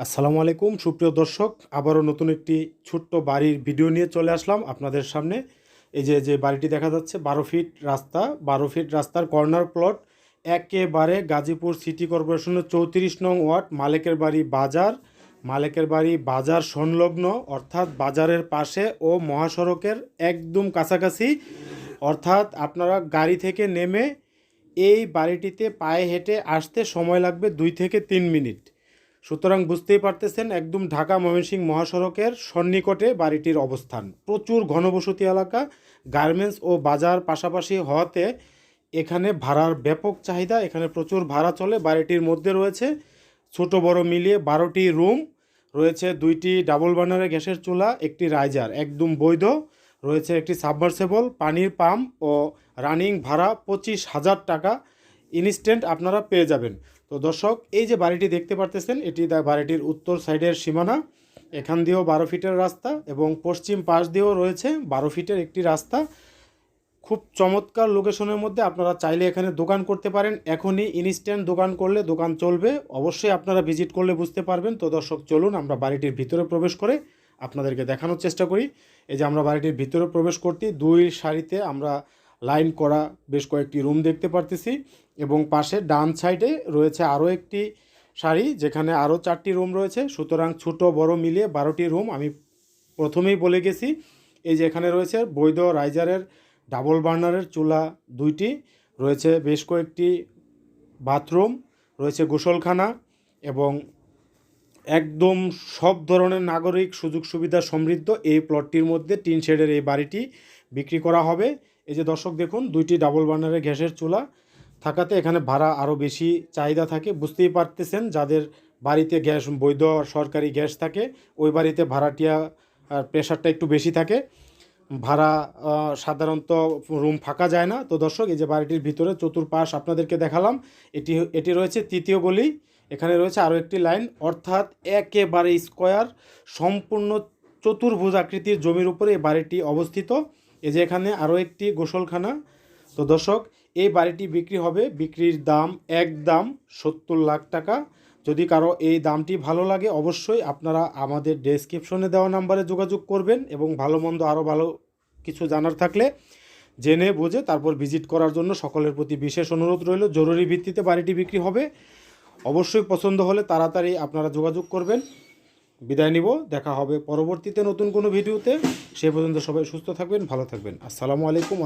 আসসালামু আলাইকুম, সুপ্রিয় দর্শক। আবারও নতুন একটি ছোট্ট বাড়ির ভিডিও নিয়ে চলে আসলাম আপনাদের সামনে। এই যে যে বাড়িটি দেখা যাচ্ছে, বারো ফিট রাস্তা। বারো ফিট রাস্তার কর্নার প্লট, একেবারে গাজীপুর সিটি কর্পোরেশনের চৌত্রিশ নং ওয়ার্ড, মালেকের বাড়ি বাজার। মালেকের বাড়ি বাজার সংলগ্ন, অর্থাৎ বাজারের পাশে ও মহাসড়কের একদম কাছাকাছি। অর্থাৎ আপনারা গাড়ি থেকে নেমে এই বাড়িটিতে পায়ে হেঁটে আসতে সময় লাগবে দুই থেকে তিন মিনিট। সুতরাং বুঝতেই পারতেছেন, একদম ঢাকা ময়মনসিংহ মহাসড়কের সন্নিকটে বাড়িটির অবস্থান। প্রচুর ঘনবসতি এলাকা, গার্মেন্টস ও বাজার পাশাপাশি হওয়াতে এখানে ভাড়ার ব্যাপক চাহিদা, এখানে প্রচুর ভাড়া চলে। বাড়িটির মধ্যে রয়েছে ছোট বড় মিলিয়ে বারোটি রুম, রয়েছে দুইটি ডাবল বার্নারের গ্যাসের চুলা, একটি রাইজার, একদম বৈধ। রয়েছে একটি সাবমার্সেবল, পানির পাম্প ও রানিং ভাড়া পঁচিশ হাজার টাকা। ইনস্ট্যান্ট আপনারা পেয়ে যাবেন। তো দর্শক, এই যে বাড়িটি দেখতে পারতেছেন, এটি দা বাড়িটির উত্তর সাইডের সীমানা। এখান দিয়েও বারো ফিটের রাস্তা এবং পশ্চিম পাশ দিয়েও রয়েছে বারো ফিটের একটি রাস্তা। খুব চমৎকার লোকেশনের মধ্যে আপনারা চাইলে এখানে দোকান করতে পারেন। এখনই ইনস্ট্যান্ট দোকান করলে দোকান চলবে। অবশ্যই আপনারা ভিজিট করলে বুঝতে পারবেন। তো দর্শক, চলুন আমরা বাড়িটির ভিতরে প্রবেশ করে আপনাদেরকে দেখানোর চেষ্টা করি। এই যে আমরা বাড়িটির ভিতরে প্রবেশ করতে দুই সারিতে আমরা লাইন করা বেশ কয়েকটি রুম দেখতে পারতেছি এবং পাশে ডান সাইডে রয়েছে আরও একটি শাড়ি, যেখানে আরও চারটি রুম রয়েছে। সুতরাং ছোট, বড় মিলিয়ে বারোটি রুম আমি প্রথমেই বলে গেছি। এই যে এখানে রয়েছে বৈধ রাইজারের ডাবল বার্নারের চুলা দুইটি, রয়েছে বেশ কয়েকটি বাথরুম, রয়েছে গোসলখানা এবং একদম সব ধরনের নাগরিক সুযোগ সুবিধা সমৃদ্ধ এই প্লটটির মধ্যে টিন শেডের এই বাড়িটি বিক্রি করা হবে। এই যে দর্শক দেখুন, দুইটি ডাবল বার্নারের গ্যাসের চুলা। থাকাতে এখানে ভাড়া আরও বেশি চাহিদা থাকে। বুঝতেই পারতেছেন, যাদের বাড়িতে গ্যাস, বৈধ সরকারি গ্যাস থাকে, ওই বাড়িতে ভাড়াটিয়া আর প্রেশারটা একটু বেশি থাকে। ভাড়া সাধারণত রুম ফাঁকা যায় না। তো দর্শক, এই যে বাড়িটির ভিতরে চতুর্পাশ আপনাদেরকে দেখালাম, এটি এটি রয়েছে তৃতীয় গলি। এখানে রয়েছে আরও একটি লাইন অর্থাৎ একেবারে স্কোয়ার সম্পূর্ণ চতুর্ভুজ আকৃতির জমির উপরে এই বাড়িটি অবস্থিত। এই যে এখানে আরও একটি গোসলখানা। তো দর্শক, এই বাড়িটি বিক্রি হবে, বিক্রির দাম এক দাম সত্তর লাখ টাকা। যদি কারও এই দামটি ভালো লাগে, অবশ্যই আপনারা আমাদের ডেসক্রিপশনে দেওয়া নাম্বারে যোগাযোগ করবেন এবং ভালো মন্দ আরও ভালো কিছু জানার থাকলে জেনে বুঝে তারপর ভিজিট করার জন্য সকলের প্রতি বিশেষ অনুরোধ রইল। জরুরি ভিত্তিতে বাড়িটি বিক্রি হবে। অবশ্যই পছন্দ হলে তাড়াতাড়ি আপনারা যোগাযোগ করবেন। বিদায় নিব, দেখা হবে পরবর্তীতে নতুন কোনো ভিডিওতে। সে পর্যন্ত সবাই সুস্থ থাকবেন, ভালো থাকবেন। আসসালামু আলাইকুম